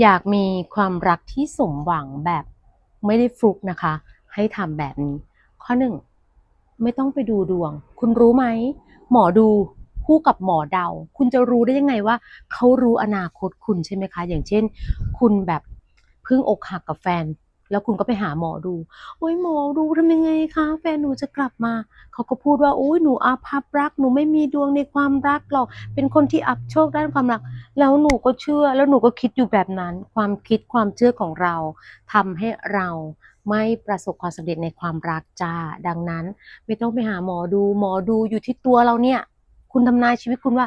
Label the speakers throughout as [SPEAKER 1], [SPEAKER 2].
[SPEAKER 1] อยากมีความรักที่สมหวังแบบไม่ได้ฟลุกนะคะ ให้ทำแบบนี้ ข้อหนึ่งไม่ต้องไปดูดวง คุณรู้ไหม หมอดูคู่กับหมอเดา คุณจะรู้ได้ยังไงว่า เขารู้อนาคตคุณใช่ไหมคะ อย่างเช่น คุณแบบเพิ่งอกหักกับแฟน แล้วคุณก็ไปหาหมอดู โอ้ยหมอดูทำยังไงคะ แฟนหนูจะกลับมา เขาก็พูดว่า โอ้ยหนูอาภัพรัก หนูไม่มีดวงในความรักหรอก เป็นคนที่อับโชคด้านความรัก แล้วหนูก็เชื่อ แล้วหนูก็คิดอยู่แบบนั้น ความคิดความเชื่อของเราทำให้เราไม่ประสบความสำเร็จในความรักจ้า ดังนั้น ไม่ต้องไปหาหมอดู หมอดูอยู่ที่ตัวเราเนี่ย คุณทำนายชีวิตคุณว่า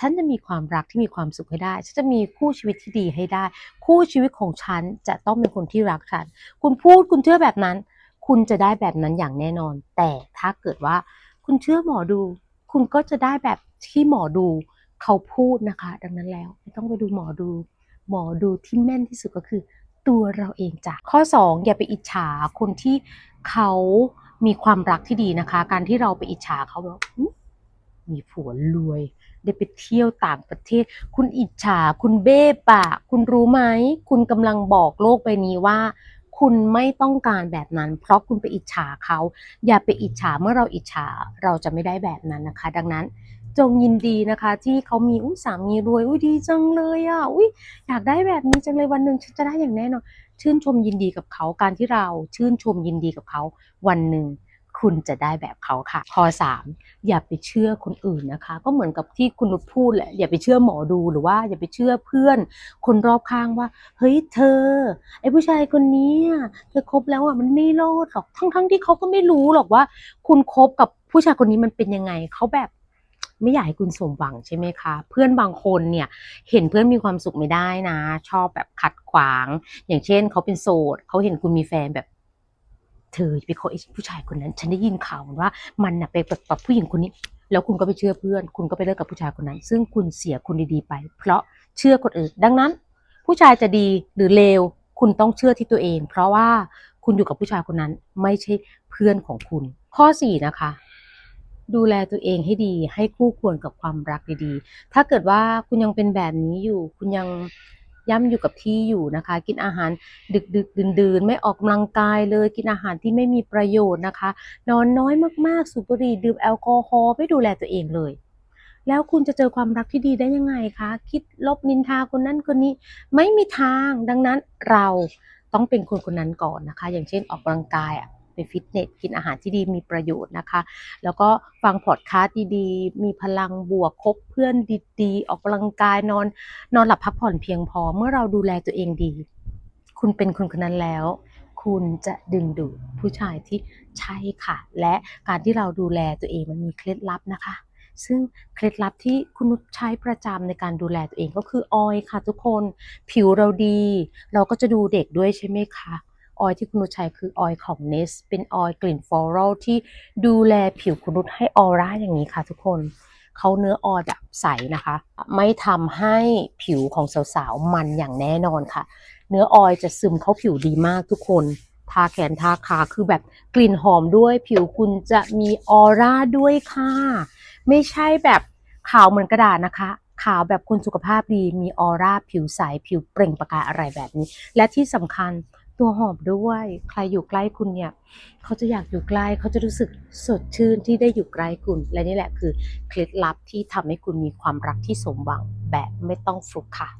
[SPEAKER 1] ฉันจะมีความรักที่มีความสุขให้ได้ ฉันจะมีคู่ชีวิตที่ดีให้ได้ คู่ชีวิตของฉันจะต้องเป็นคนที่รักฉัน คุณพูดคุณเชื่อแบบนั้น คุณจะได้แบบนั้นอย่างแน่นอน แต่ถ้าเกิดว่าคุณเชื่อหมอดู คุณก็จะได้แบบที่หมอดูเขาพูดนะคะ ดังนั้นแล้วไม่ต้องไปดูหมอดู หมอดูที่แม่นที่สุดก็คือ ตัวเราเองจ้ะข้อ 2 อย่าไปอิจฉาคนที่เขามีความรักที่ดีนะคะ การที่เราไปอิจฉาเขาแบบมีผัวรวย ได้ไปเที่ยวต่างประเทศ คุณอิจฉา คุณเบ้ปาก คุณรู้ไหม คุณกำลังบอกโลกใบนี้ว่า คุณไม่ต้องการแบบนั้น เพราะคุณไปอิจฉาเขา อย่าไปอิจฉาเมื่อเราอิจฉาเราจะไม่ได้แบบนั้นนะคะ ดังนั้นจงยินดีนะคะที่เขามีอุ้ยสามีรวยอุ้ยดีจังเลยอะอุ้ยอยากได้แบบนี้จังเลยวันหนึ่งฉันจะได้อย่างแน่นอนชื่นชมยินดีกับเขาการที่เราชื่นชมยินดีกับเขาวันหนึ่ง คุณจะได้แบบเขาค่ะ ข้อสามอย่าไปเชื่อคนอื่นนะคะ ก็เหมือนกับที่คุณนุชพูดแหละอย่าไปเชื่อหมอดูหรือว่าอย่าไปเชื่อเพื่อน คนรอบข้างว่า เฮ้ยเธอไอ้ผู้ชายคนนี้เธอคบแล้วอะมันไม่รอดหรอกทั้งๆที่เขาก็ไม่รู้หรอกว่า คุณคบกับผู้ชายคนนี้มันเป็นยังไงเขาแบบไม่อยากให้คุณสมหวังใช่ไหมคะ เพื่อนบางคนเนี่ยเห็นเพื่อนมีความสุขไม่ได้นะ ชอบแบบขัดขวาง อย่างเช่นเขาเป็นโสดเขาเห็นคุณมีแฟนแบบ เธอไปคบไอ้ผู้ชายคนนั้น ฉันได้ยินข่าวว่ามันน่ะไปแบบกับผู้หญิงคนนี้ แล้วคุณก็ไปเชื่อเพื่อน คุณก็ไปเลิกกับผู้ชายคนนั้น ซึ่งคุณเสียคนดีๆไป เพราะเชื่อคนอื่น ดังนั้น ผู้ชายจะดีหรือเลว คุณต้องเชื่อที่ตัวเอง เพราะว่าคุณอยู่กับผู้ชายคนนั้นไม่ใช่เพื่อนของคุณ ข้อสี่นะคะ ดูแลตัวเองให้ดีให้คู่ควรกับความรักดีๆ ถ้าเกิดว่าคุณยังเป็นแบบนี้อยู่ คุณยัง ย่ำอยู่กับที่อยู่นะคะ กินอาหารดึกดึกดื่นดื่นๆไม่ออกกำลังกายเลย กินอาหารที่ไม่มีประโยชน์นะคะ นอนน้อยมากๆ สูบบุหรี่ดื่มแอลกอฮอล์ไม่ดูแลตัวเองเลย แล้วคุณจะเจอความรักที่ดีได้ยังไงคะ คิดลบนินทาคนนั้นคนนี้ไม่มีทางดังนั้นเราต้องเป็นคนคนนั้นก่อนนะคะ อย่างเช่นออกกำลังกายอะ ฟิตเนสกินอาหารที่ดีมีประโยชน์นะคะ แล้วก็ฟังพอดคาสต์ดีๆ มีพลังบวกคบเพื่อนดีๆ ออกกำลังกายนอน นอนหลับพักผ่อนเพียงพอเมื่อเราดูแลตัวเองดี คุณเป็นคนคนนั้นแล้ว คุณจะดึงดูดผู้ชายที่ใช่ค่ะ และการที่เราดูแลตัวเองมันมีเคล็ดลับนะคะซึ่งเคล็ดลับที่คุณนุชใช้ประจำในการดูแลตัวเองก็คือออยค่ะทุกคน ผิวเราดี เราก็จะดูเด็กด้วยใช่ไหมคะ ออยที่คุณนุชใช้คือออยของ Nest เป็นออยกลิ่นฟลอรัลที่ดูแลผิวคุณนุชให้ออร่าอย่างนี้ค่ะทุกคนเขาเนื้อออยแบบใสนะคะ ไม่ทำให้ผิวของสาวๆ มันอย่างแน่นอนค่ะ เนื้อออยจะซึมเข้าผิวดีมากทุกคนทาแขนทาขาคือแบบกลิ่นหอมด้วย ผิวคุณจะมีออร่าด้วยค่ะ ไม่ใช่แบบขาวเหมือนกระดาษนะคะ ขาวแบบคนสุขภาพดีมีออร่าผิวใสผิวเปล่งประกายอะไรแบบนี้ และที่สำคัญ ตัวหอมด้วย ใครอยู่ใกล้คุณเนี่ย เขาจะอยากอยู่ใกล้เขาจะรู้สึกสดชื่นที่ได้อยู่ใกล้คุณ และนี่แหละคือเคล็ดลับที่ทำให้คุณมีความรักที่สมหวังแบบไม่ต้องฟลุกค่ะ